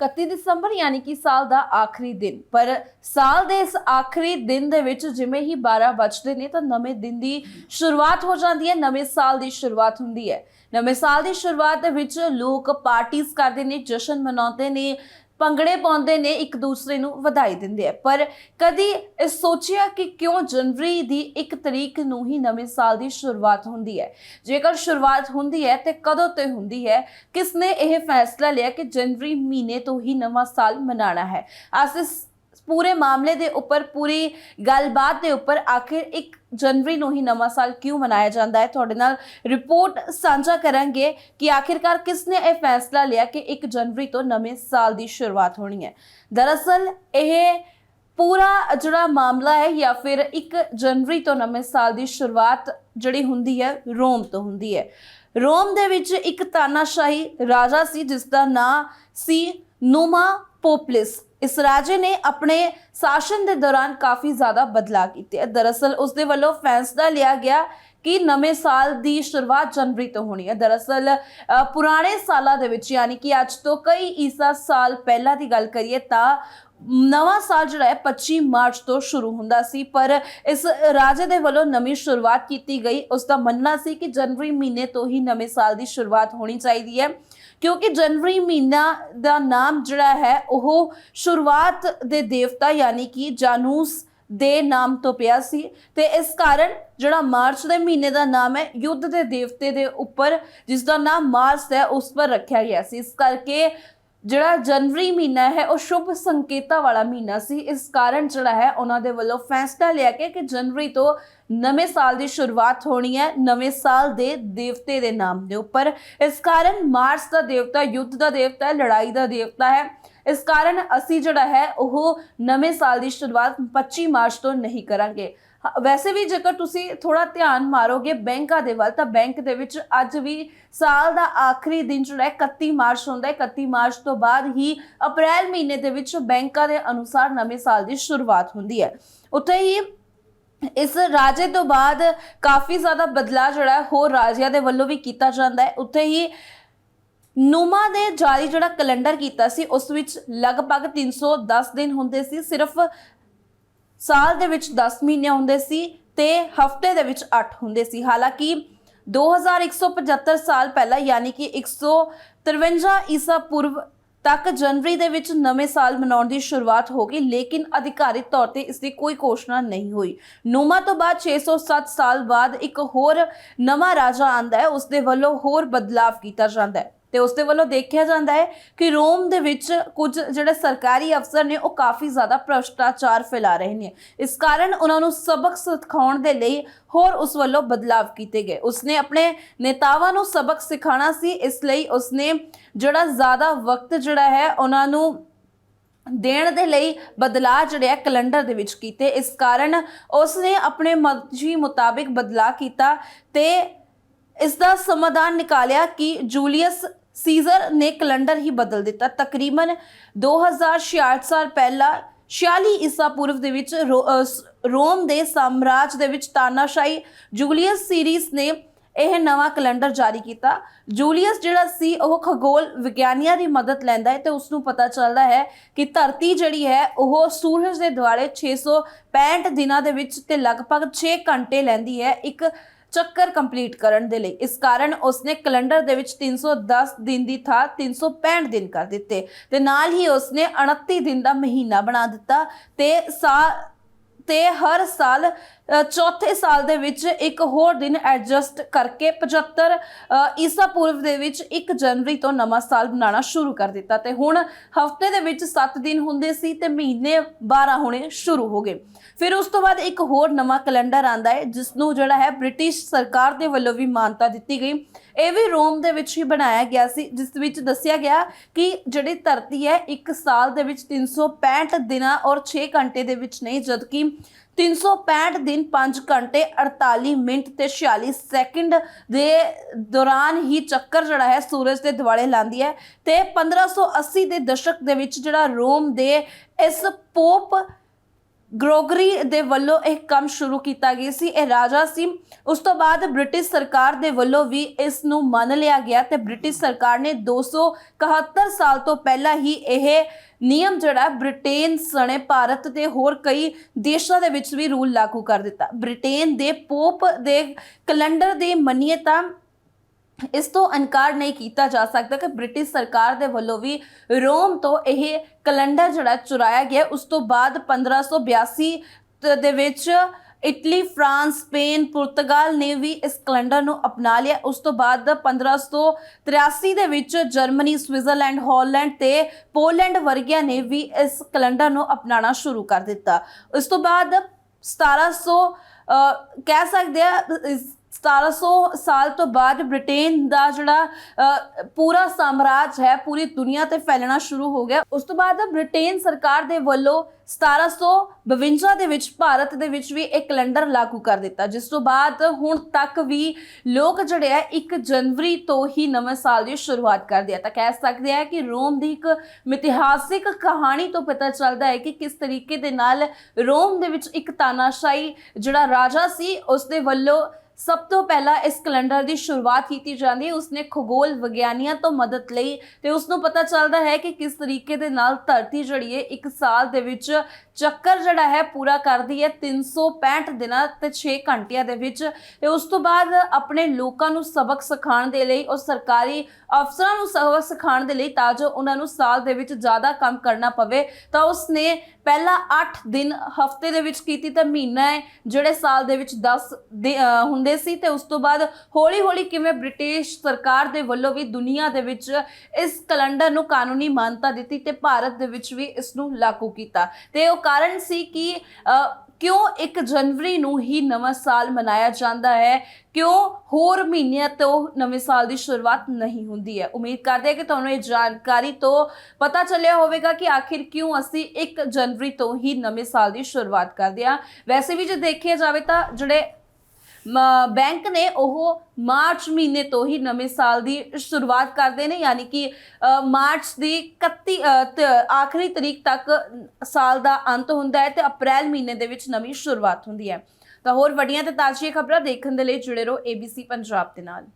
31 ਦਸੰਬਰ ਯਾਨੀ ਕਿ ਸਾਲ ਦਾ ਆਖਰੀ ਦਿਨ। ਪਰ ਸਾਲ ਦੇ ਇਸ ਆਖਰੀ ਦਿਨ ਦੇ ਵਿੱਚ ਜਿਵੇਂ ਹੀ 12 ਵੱਜਦੇ ਨੇ ਤਾਂ ਨਵੇਂ ਦਿਨ ਦੀ ਸ਼ੁਰੂਆਤ ਹੋ ਜਾਂਦੀ ਹੈ, ਨਵੇਂ ਸਾਲ ਦੀ ਸ਼ੁਰੂਆਤ ਹੁੰਦੀ ਹੈ। ਨਵੇਂ ਸਾਲ ਦੀ ਸ਼ੁਰੂਆਤ ਦੇ ਵਿੱਚ ਲੋਕ ਪਾਰਟੀਆਂ ਕਰਦੇ ਨੇ, ਜਸ਼ਨ ਮਨਾਉਂਦੇ ਨੇ ਭੰਗੜੇ ਪਾਉਂਦੇ ਨੇ ਇੱਕ ਦੂਸਰੇ ਨੂੰ ਵਧਾਈ ਦਿੰਦੇ ਆ। ਪਰ ਕਦੀ ਇਹ ਸੋਚਿਆ ਕਿ ਕਿਉਂ ਜਨਵਰੀ ਦੀ 1 ਤਰੀਕ ਨੂੰ ਹੀ ਨਵੇਂ ਸਾਲ ਦੀ ਸ਼ੁਰੂਆਤ ਹੁੰਦੀ ਹੈ? ਜੇਕਰ ਸ਼ੁਰੂਆਤ ਹੁੰਦੀ ਹੈ ਤੇ ਕਦੋਂ ਤੇ ਹੁੰਦੀ ਹੈ? ਕਿਸ ਨੇ ਇਹ ਫੈਸਲਾ ਲਿਆ ਕਿ ਜਨਵਰੀ ਮਹੀਨੇ ਤੋਂ ਹੀ ਨਵਾਂ ਸਾਲ ਮਨਾਉਣਾ ਹੈ? ਅਸ ਇਸ ਪੂਰੇ ਮਾਮਲੇ ਦੇ ਉੱਪਰ, ਪੂਰੀ ਗੱਲਬਾਤ ਦੇ ਉੱਪਰ ਆਖਿਰ ਇੱਕ ਜਨਵਰੀ ਨੂੰ ਹੀ ਨਵਾਂ ਸਾਲ ਕਿਉਂ ਮਨਾਇਆ ਜਾਂਦਾ ਹੈ? ਤੁਹਾਡੇ ਨਾਲ ਰਿਪੋਰਟ ਸਾਂਝਾ ਕਰਾਂਗੇ ਕਿ ਆਖਿਰਕਾਰ ਕਿਸ ਨੇ ਇਹ ਫੈਸਲਾ ਲਿਆ ਕਿ 1 ਜਨਵਰੀ ਤੋਂ ਨਵੇਂ ਸਾਲ ਦੀ ਸ਼ੁਰੂਆਤ ਹੋਣੀ ਹੈ। ਦਰਅਸਲ, ਇਹ ਪੂਰਾ ਜਿਹੜਾ ਮਾਮਲਾ ਹੈ ਜਾਂ ਫਿਰ 1 ਜਨਵਰੀ ਤੋਂ ਨਵੇਂ ਸਾਲ ਦੀ ਸ਼ੁਰੂਆਤ ਜਿਹੜੀ ਹੁੰਦੀ ਹੈ, ਰੋਮ ਤੋਂ ਹੁੰਦੀ ਹੈ। ਰੋਮ ਦੇ ਵਿੱਚ ਇੱਕ ਤਾਨਾਸ਼ਾਹੀ ਰਾਜਾ ਸੀ ਜਿਸ ਦਾ ਨਾਂ ਸੀ ਨੋਮਾ ਪੋਪਲਿਸ। ਇਸ ਰਾਜੇ ਨੇ ਆਪਣੇ ਸ਼ਾਸਨ ਦੇ ਦੌਰਾਨ ਕਾਫੀ ਜ਼ਿਆਦਾ ਬਦਲਾਅ ਕੀਤੇ। ਦਰਅਸਲ ਉਸ ਦੇ ਵੱਲੋਂ ਫੈਸਲਾ ਲਿਆ ਗਿਆ ਕਿ ਨਵੇਂ ਸਾਲ ਦੀ ਸ਼ੁਰੂਆਤ ਜਨਵਰੀ ਤੋਂ ਹੋਣੀ ਹੈ। ਦਰਅਸਲ ਪੁਰਾਣੇ ਸਾਲਾਂ ਦੇ ਵਿੱਚ ਯਾਨੀ ਕਿ ਅੱਜ ਤੋਂ ਕਈ ਈਸਾ ਸਾਲ ਪਹਿਲਾਂ ਦੀ ਗੱਲ ਕਰੀਏ ਤਾਂ ਨਵਾਂ ਸਾਲ ਜਿਹੜਾ ਹੈ 25 ਮਾਰਚ ਤੋਂ ਸ਼ੁਰੂ ਹੁੰਦਾ ਸੀ। ਪਰ ਇਸ ਰਾਜੇ ਦੇ ਵੱਲੋਂ ਨਵੀਂ ਸ਼ੁਰੂਆਤ ਕੀਤੀ ਗਈ। ਉਸ ਦਾ ਮੰਨਣਾ ਸੀ ਕਿ ਜਨਵਰੀ ਮਹੀਨੇ ਤੋਂ ਹੀ ਨਵੇਂ ਸਾਲ ਦੀ ਸ਼ੁਰੂਆਤ ਹੋਣੀ ਚਾਹੀਦੀ ਹੈ। ਕਿਉਂਕਿ ਜਨਵਰੀ ਮਹੀਨਾ ਦਾ ਨਾਮ ਜਿਹੜਾ ਹੈ, ਉਹ ਸ਼ੁਰੂਆਤ ਦੇ ਦੇਵਤਾ ਯਾਨੀ ਕਿ ਜਾਨੂਸ ਦੇ ਨਾਮ ਤੋਂ ਪਿਆ ਸੀ ਤੇ ਇਸ ਕਾਰਨ ਜਿਹੜਾ ਮਾਰਚ ਦੇ ਮਹੀਨੇ ਦਾ ਨਾਮ ਹੈ, ਯੁੱਧ ਦੇ ਦੇਵਤੇ ਦੇ ਉੱਪਰ ਜਿਸ ਦਾ ਨਾਮ ਮਾਰਸ ਹੈ, ਉਸ ਪਰ ਰੱਖਿਆ ਗਿਆ ਸੀ। ਇਸ ਕਰਕੇ ਜਿਹੜਾ ਜਨਵਰੀ ਮਹੀਨਾ ਹੈ, ਉਹ ਸ਼ੁਭ ਸੰਕੇਤਾਂ ਵਾਲਾ ਮਹੀਨਾ ਸੀ। ਇਸ ਕਾਰਨ ਜਿਹੜਾ ਹੈ, ਉਹਨਾਂ ਦੇ ਵੱਲੋਂ ਫੈਸਲਾ ਲਿਆ ਗਿਆ ਕਿ ਜਨਵਰੀ ਤੋਂ ਨਵੇਂ ਸਾਲ ਦੀ ਸ਼ੁਰੂਆਤ ਹੋਣੀ ਹੈ, ਨਵੇਂ ਸਾਲ ਦੇ ਦੇਵਤੇ ਦੇ ਨਾਮ ਦੇ ਉੱਪਰ। ਇਸ ਕਾਰਨ ਮਾਰਸ ਦਾ ਦੇਵਤਾ, ਯੁੱਧ ਦਾ ਦੇਵਤਾ ਹੈ ਲੜਾਈ ਦਾ ਦੇਵਤਾ ਹੈ। ਇਸ ਕਾਰਨ ਅਸੀਂ ਜਿਹੜਾ ਹੈ ਉਹ ਨਵੇਂ ਸਾਲ ਦੀ ਸ਼ੁਰੂਆਤ 25 ਮਾਰਚ ਤੋਂ ਨਹੀਂ ਕਰਾਂਗੇ। ਹ- ਵੈਸੇ ਵੀ ਜੇਕਰ ਤੁਸੀਂ ਥੋੜਾ ਧਿਆਨ ਮਾਰੋਗੇ ਬੈਂਕਾਂ ਦੇ ਵੱਲ, ਤਾਂ ਬੈਂਕ ਦੇ ਵਿੱਚ ਅੱਜ ਵੀ ਸਾਲ ਦਾ ਆਖਰੀ ਦਿਨ ਜਿਹੜਾ ਹੈ 31 ਮਾਰਚ ਹੁੰਦਾ ਹੈ। 31 ਮਾਰਚ ਤੋਂ ਬਾਅਦ ਹੀ ਅਪ੍ਰੈਲ ਮਹੀਨੇ ਦੇ ਵਿੱਚ ਬੈਂਕਾਂ ਦੇ ਅਨੁਸਾਰ ਨਵੇਂ ਸਾਲ ਦੀ ਸ਼ੁਰੂਆਤ ਹੁੰਦੀ ਹੈ। ਉੱਥੇ ਹੀ ਇਸ ਰਾਜੇ ਤੋਂ ਬਾਅਦ ਕਾਫੀ ਜ਼ਿਆਦਾ ਬਦਲਾਅ ਜਿਹੜਾ ਹੋਰ ਰਾਜਿਆਂ ਦੇ ਵੱਲੋਂ ਵੀ ਕੀਤਾ ਜਾਂਦਾ ਹੈ। ਉੱਥੇ ਹੀ ਨੂਮਾ ਦੇ ਜਾਰੀ ਜਿਹੜਾ ਕੈਲੰਡਰ ਕੀਤਾ ਸੀ, ਉਸ ਵਿੱਚ ਲਗਭਗ 310 ਦਿਨ ਹੁੰਦੇ ਸੀ, ਸਿਰਫ ਸਾਲ ਦੇ ਵਿੱਚ 10 ਮਹੀਨੇ ਹੁੰਦੇ ਸੀ ਤੇ ਹਫ਼ਤੇ ਦੇ ਵਿੱਚ 8 ਹੁੰਦੇ ਸੀ। ਹਾਲਾਂਕਿ 2175 ਸਾਲ ਪਹਿਲਾਂ, ਯਾਨੀ ਕਿ 153 ਈਸਾ ਪੂਰਵ ਤੱਕ ਜਨਵਰੀ ਦੇ ਵਿੱਚ ਨਵੇਂ ਸਾਲ ਮਨਾਉਣ ਦੀ ਸ਼ੁਰੂਆਤ ਹੋ ਗਈ, ਲੇਕਿਨ ਅਧਿਕਾਰਿਤ ਤੌਰ ਤੇ ਇਸ ਦੀ ਕੋਈ ਘੋਸ਼ਣਾ ਨਹੀਂ ਹੋਈ। ਨੂਮਾ ਤੋਂ ਬਾਅਦ 607 ਸਾਲ ਬਾਅਦ ਇੱਕ ਹੋਰ ਨਵਾਂ ਰਾਜਾ ਆਂਦਾ ਹੈ, ਉਸ ਦੇ ਵੱਲੋਂ ਹੋਰ ਬਦਲਾਵ ਕੀਤਾ ਜਾਂਦਾ ਹੈ। ਤੇ ਉਸ ਦੇ ਵੱਲੋਂ ਦੇਖਿਆ ਜਾਂਦਾ ਹੈ ਕਿ ਰੋਮ ਦੇ ਵਿੱਚ ਕੁਝ ਜਿਹੜੇ ਸਰਕਾਰੀ ਅਫਸਰ ਨੇ ਉਹ ਕਾਫੀ ਜ਼ਿਆਦਾ ਭ੍ਰਸ਼ਟਾਚਾਰ ਫੈਲਾ ਰਹੇ ਨੇ। ਇਸ ਕਾਰਨ ਉਹਨਾਂ ਨੂੰ ਸਬਕ ਸਿਖਾਉਣ ਦੇ ਲਈ ਹੋਰ ਉਸ ਵੱਲੋਂ ਬਦਲਾਵ ਕੀਤੇ ਗਏ। ਉਸਨੇ ਆਪਣੇ ਨੇਤਾਵਾਂ ਨੂੰ ਸਬਕ ਸਿਖਾਉਣਾ ਸੀ, ਇਸ ਲਈ ਉਸਨੇ ਜਿਹੜਾ ਜ਼ਿਆਦਾ ਵਕਤ ਜਿਹੜਾ ਹੈ ਉਹਨਾਂ ਨੂੰ ਦੇਣ ਦੇ ਲਈ ਬਦਲਾਅ ਜਿਹੜੇ ਆ ਕੈਲੰਡਰ ਦੇ ਵਿੱਚ ਕੀਤੇ। ਇਸ ਕਾਰਨ ਉਸਨੇ ਆਪਣੇ ਮਰਜ਼ੀ ਮੁਤਾਬਿਕ ਬਦਲਾਅ ਕੀਤਾ ਤੇ ਇਸ ਦਾ ਸਮਾਧਾਨ ਨਿਕਾਲਿਆ ਕਿ ਜੂਲੀਅਸ ਸੀਜ਼ਰ ਨੇ ਕੈਲੰਡਰ ਹੀ ਬਦਲ ਦਿੱਤਾ। ਤਕਰੀਬਨ 2066 ਸਾਲ ਪਹਿਲਾਂ 46 ਈਸਾ ਪੂਰਵ ਦੇ ਵਿੱਚ ਰੋ- ਸ- ਰੋਮ ਦੇ ਸਾਮਰਾਜ ਦੇ ਵਿੱਚ ਤਾਨਾਸ਼ਾਹੀ ਜੂਲੀਅਸ ਸੀਰੀਜ਼ ਨੇ ਇਹ ਨਵਾਂ ਕੈਲੰਡਰ ਜਾਰੀ ਕੀਤਾ। ਜੂਲੀਅਸ ਜਿਹੜਾ ਸੀ, ਉਹ ਖਗੋਲ ਵਿਗਿਆਨੀਆਂ ਦੀ ਮਦਦ ਲੈਂਦਾ ਹੈ ਤੇ ਉਸ ਨੂੰ ਪਤਾ ਚੱਲਦਾ ਹੈ ਕਿ ਧਰਤੀ ਜਿਹੜੀ ਹੈ, ਉਹ ਸੂਰਜ ਦੇ ਦੁਆਲੇ 665 ਦਿਨਾਂ ਦੇ ਵਿੱਚ ਤੇ ਲਗਭਗ 6 ਘੰਟੇ ਲੈਂਦੀ ਹੈ। ਇੱਕ ਚੱਕਰ ਕੰਪਲੀਟ ਕਰਨ ਦੇ ਲਈ। ਇਸ ਕਾਰਨ ਉਸਨੇ ਕੈਲੰਡਰ ਦੇ ਵਿੱਚ 310 ਦਿਨ ਦੀ ਥਾਂ 365 ਦਿਨ ਕਰ ਦਿੱਤੇ। ਤੇ ਨਾਲ ਹੀ ਉਸਨੇ 29 ਦਿਨ ਦਾ ਮਹੀਨਾ ਬਣਾ ਦਿੱਤਾ ਤੇ ਸਾ ਤੇ ਹਰ ਸਾਲ ਚੌਥੇ ਸਾਲ ਦੇ ਵਿੱਚ ਇੱਕ ਹੋਰ ਦਿਨ ਐਡਜਸਟ ਕਰਕੇ 75 ਈਸਾ ਪੂਰਵ ਦੇ ਵਿੱਚ 1 ਜਨਵਰੀ ਤੋਂ ਨਵਾਂ ਸਾਲ ਮਨਾਉਣਾ ਸ਼ੁਰੂ ਕਰ ਦਿੱਤਾ। ਤੇ ਹੁਣ ਹਫ਼ਤੇ ਦੇ ਵਿੱਚ 7 ਦਿਨ ਹੁੰਦੇ ਸੀ ਤੇ ਮਹੀਨੇ 12 ਹੋਣੇ ਸ਼ੁਰੂ ਹੋ ਗਏ। ਫਿਰ ਉਸ ਤੋਂ ਬਾਅਦ ਇੱਕ ਹੋਰ ਨਵਾਂ ਕੈਲੰਡਰ ਆਂਦਾ ਹੈ ਜਿਸ ਨੂੰ ਜਿਹੜਾ ਹੈ ਬ੍ਰਿਟਿਸ਼ ਸਰਕਾਰ ਦੇ ਵੱਲੋਂ ਵੀ ਮਾਨਤਾ ਦਿੱਤੀ ਗਈ। ਇਹ ਵੀ ਰੋਮ ਦੇ ਵਿੱਚ ਹੀ ਬਣਾਇਆ ਗਿਆ ਸੀ, ਜਿਸ ਵਿੱਚ ਦੱਸਿਆ ਗਿਆ ਕਿ ਜਿਹੜੀ ਧਰਤੀ ਹੈ, ਇੱਕ ਸਾਲ ਦੇ ਵਿੱਚ 365 ਦਿਨਾਂ ਔਰ 6 ਘੰਟੇ ਦੇ ਵਿੱਚ ਨਹੀਂ, ਜਦਕਿ 365 ਦਿਨ 5 ਘੰਟੇ 48 ਮਿੰਟ ਤੇ 46 ਸੈਕਿੰਡ ਦੇ ਦੌਰਾਨ ਹੀ ਚੱਕਰ ਜਿਹੜਾ ਹੈ, ਸੂਰਜ ਦੇ ਦੁਆਲੇ ਲਾਂਦੀ ਹੈ ਤੇ 1580 ਦੇ ਦਸ਼ਕ ਦੇ ਵਿੱਚ ਜਿਹੜਾ ਰੋਮ ਦੇ ਇਸ ਪੋਪ ਗ੍ਰੋਗਰੀ ਦੇ ਵੱਲੋਂ ਇਹ ਕੰਮ ਸ਼ੁਰੂ ਕੀਤਾ ਗਿਆ ਸੀ, ਇਹ ਰਾਜਾ ਸੀ। ਉਸ ਤੋਂ ਬਾਅਦ ਬ੍ਰਿਟਿਸ਼ ਸਰਕਾਰ ਦੇ ਵੱਲੋਂ ਵੀ ਇਸ ਨੂੰ ਮੰਨ ਲਿਆ ਗਿਆ ਤੇ ਬ੍ਰਿਟਿਸ਼ ਸਰਕਾਰ ਨੇ 271 ਸਾਲ ਤੋਂ ਪਹਿਲਾਂ ਹੀ ਇਹ ਨਿਯਮ ਜਿਹੜਾ ਬ੍ਰਿਟੇਨ ਸਣੇ ਭਾਰਤ ਦੇ ਹੋਰ ਕਈ ਦੇਸ਼ਾਂ ਦੇ ਵਿੱਚ ਵੀ ਰੂਲ ਲਾਗੂ ਕਰ ਦਿੱਤਾ। ਬ੍ਰਿਟੇਨ ਦੇ ਪੋਪ ਦੇ ਕੈਲੰਡਰ ਦੀ ਮੰਨੀਏ ਤਾਂ ਇਸ ਤੋਂ ਇਨਕਾਰ ਨਹੀਂ ਕੀਤਾ ਜਾ ਸਕਦਾ ਕਿ ਬ੍ਰਿਟਿਸ਼ ਸਰਕਾਰ ਦੇ ਵੱਲੋਂ ਵੀ ਰੋਮ ਤੋਂ ਇਹ ਕੈਲੰਡਰ ਜਿਹੜਾ ਚੁਰਾਇਆ ਗਿਆ ਉਸ ਤੋਂ ਬਾਅਦ 1582 ਤ- ਦੇ ਵਿੱਚ ਇਟਲੀ ਫਰਾਂਸ ਸਪੇਨ ਪੁਰਤਗਾਲ ਨੇ ਵੀ ਇਸ ਕੈਲੰਡਰ ਨੂੰ ਅਪਣਾ ਲਿਆ। ਉਸ ਤੋਂ ਬਾਅਦ 1583 ਦੇ ਵਿੱਚ ਜਰਮਨੀ ਸਵਿਟਜ਼ਰਲੈਂਡ ਹਾਲੈਂਡ ਤੇ ਪੋਲੈਂਡ ਵਰਗਿਆਂ ਨੇ ਵੀ ਇਸ ਕੈਲੰਡਰ ਨੂੰ ਅਪਣਾਉਣਾ ਸ਼ੁਰੂ ਕਰ ਦਿੱਤਾ। ਉਸ ਤੋਂ ਬਾਅਦ 1700 ਅਹ, ਕਹਿ ਸਕਦੇ ਆ 1700 ਸਾਲ ਤੋਂ ਬਾਅਦ ਬ੍ਰਿਟੇਨ ਦਾ ਜਿਹੜਾ ਪੂਰਾ ਸਾਮਰਾਜ ਹੈ, ਪੂਰੀ ਦੁਨੀਆ ਤੇ ਫੈਲਣਾ ਸ਼ੁਰੂ ਹੋ ਗਿਆ। ਉਸ ਤੋਂ ਬਾਅਦ ਬ੍ਰਿਟੇਨ ਸਰਕਾਰ ਦੇ ਵੱਲੋਂ 1752 ਦੇ ਵਿੱਚ ਭਾਰਤ ਦੇ ਵਿੱਚ ਵੀ ਇਹ ਕੈਲੰਡਰ ਲਾਗੂ ਕਰ ਦਿੱਤਾ, ਜਿਸ ਤੋਂ ਬਾਅਦ ਹੁਣ ਤੱਕ ਵੀ ਲੋਕ ਜਿਹੜੇ ਆ 1 ਜਨਵਰੀ ਤੋਂ ਹੀ ਨਵੇਂ ਸਾਲ ਦੀ ਸ਼ੁਰੂਆਤ ਕਰਦੇ ਆ। ਤਾਂ ਕਹਿ ਸਕਦੇ ਆ ਕਿ ਰੋਮ ਦੀ ਇੱਕ ਮਿਥਿਹਾਸਿਕ ਕਹਾਣੀ ਤੋਂ ਪਤਾ ਚੱਲਦਾ ਹੈ ਕਿ ਕਿਸ ਤਰੀਕੇ ਦੇ ਨਾਲ ਰੋਮ ਦੇ ਵਿੱਚ ਇੱਕ ਤਾਨਾਸ਼ਾਹੀ ਜਿਹੜਾ ਰਾਜਾ ਸੀ, ਉਸ ਦੇ ਵੱਲੋਂ ਸਭ ਤੋਂ ਪਹਿਲਾਂ ਇਸ ਕੈਲੰਡਰ ਦੀ ਸ਼ੁਰੂਆਤ ਕੀਤੀ ਜਾਂਦੀ ਹੈ। ਉਸਨੇ ਖਗੋਲ ਵਿਗਿਆਨੀਆਂ ਤੋਂ ਮਦਦ ਲਈ ਤੇ ਉਸ ਨੂੰ ਪਤਾ ਚੱਲਦਾ ਹੈ ਕਿ ਕਿਸ ਤਰੀਕੇ ਦੇ ਨਾਲ ਧਰਤੀ ਜਿਹੜੀ ਹੈ, ਇੱਕ ਸਾਲ ਦੇ ਵਿੱਚ ਚੱਕਰ ਜਿਹੜਾ ਹੈ, ਪੂਰਾ ਕਰਦੀ ਹੈ। 365 ਦਿਨਾਂ ਤੇ 6 ਘੰਟਿਆਂ ਦੇ ਵਿੱਚ ਤੇ ਉਸ ਤੋਂ ਬਾਅਦ ਆਪਣੇ ਲੋਕਾਂ ਨੂੰ ਸਬਕ ਸਿਖਾਉਣ ਦੇ ਲਈ ਉਹ ਸਰਕਾਰੀ ਅਫਸਰਾਂ ਨੂੰ ਸਬਕ ਸਿਖਾਉਣ ਦੇ ਲਈ ਤਾਂ ਜੋ ਉਹਨਾਂ ਨੂੰ ਸਾਲ ਦੇ ਵਿੱਚ ਜ਼ਿਆਦਾ ਕੰਮ ਕਰਨਾ ਪਵੇ, ਤਾਂ ਉਸਨੇ ਪਹਿਲਾ 8 ਦਿਨ ਹਫ਼ਤੇ ਦੇ ਵਿੱਚ ਕੀਤੀ ਤਾਂ ਮਹੀਨਾ ਹੈ, ਜਿਹੜੇ ਸਾਲ ਦੇ ਵਿੱਚ 10 ਦਿ- ਅਹ ਹੁੰਦੇ ਸੀ ਤੇ ਉਸ ਤੋਂ ਬਾਅਦ ਹੌਲੀ ਹੌਲੀ ਕਿਵੇਂ ਬ੍ਰਿਟਿਸ਼ ਸਰਕਾਰ ਦੇ ਵੱਲੋਂ ਵੀ ਦੁਨੀਆ ਦੇ ਵਿੱਚ ਇਸ ਕੈਲੰਡਰ ਨੂੰ ਕਾਨੂੰਨੀ ਮਾਨਤਾ ਦਿੱਤੀ ਤੇ ਭਾਰਤ ਦੇ ਵਿੱਚ ਵੀ ਇਸ ਨੂੰ ਲਾਗੂ ਕੀਤਾ। ਤੇ ਉਹ ਕਾਰਨ ਸੀ ਕਿ ਕਿਉਂ 1 ਜਨਵਰੀ ਨੂੰ ਹੀ ਨਵਾਂ ਸਾਲ ਮਨਾਇਆ ਜਾਂਦਾ ਹੈ? ਕਿਉਂ ਹੋਰ ਮਹੀਨਿਆਂ ਤੋਂ ਨਵੇਂ ਸਾਲ ਦੀ ਸ਼ੁਰੂਆਤ ਨਹੀਂ ਹੁੰਦੀ ਹੈ? ਉਮੀਦ ਕਰਦੇ ਹਾਂ ਕਿ ਤੁਹਾਨੂੰ ਇਹ ਜਾਣਕਾਰੀ ਤੋਂ ਪਤਾ ਚੱਲਿਆ ਹੋਵੇਗਾ ਕਿ ਆਖਿਰ ਕਿਉਂ ਅਸੀਂ 1 ਜਨਵਰੀ ਤੋਂ ਹੀ ਨਵੇਂ ਸਾਲ ਦੀ ਸ਼ੁਰੂਆਤ ਕਰਦੇ ਹਾਂ। ਵੈਸੇ ਵੀ ਜੇ ਦੇਖਿਆ ਜਾਵੇ ਤਾਂ ਜਿਹੜੇ ਬੈਂਕ ਨੇ ਉਹ ਮਾਰਚ ਮਹੀਨੇ ਤੋਂ ਹੀ ਨਵੇਂ ਸਾਲ ਦੀ ਸ਼ੁਰੂਆਤ ਕਰਦੇ ਨੇ, ਯਾਨੀ ਕਿ ਮਾਰਚ ਦੀ 31 ਆਖਰੀ ਤਰੀਕ ਤੱਕ ਸਾਲ ਦਾ ਅੰਤ ਹੁੰਦਾ ਹੈ ਤੇ ਅਪ੍ਰੈਲ ਮਹੀਨੇ ਦੇ ਵਿੱਚ ਨਵੀਂ ਸ਼ੁਰੂਆਤ ਹੁੰਦੀ ਹੈ। ਤਾਂ ਹੋਰ ਵੱਡੀਆਂ ਤੇ ਤਾਜ਼ੀਆਂ ਖਬਰਾਂ ਦੇਖਣ ਦੇ ਲਈ ਜੁੜੇ ਰਹੋ ABC ਪੰਜਾਬ ਦੇ ਨਾਲ।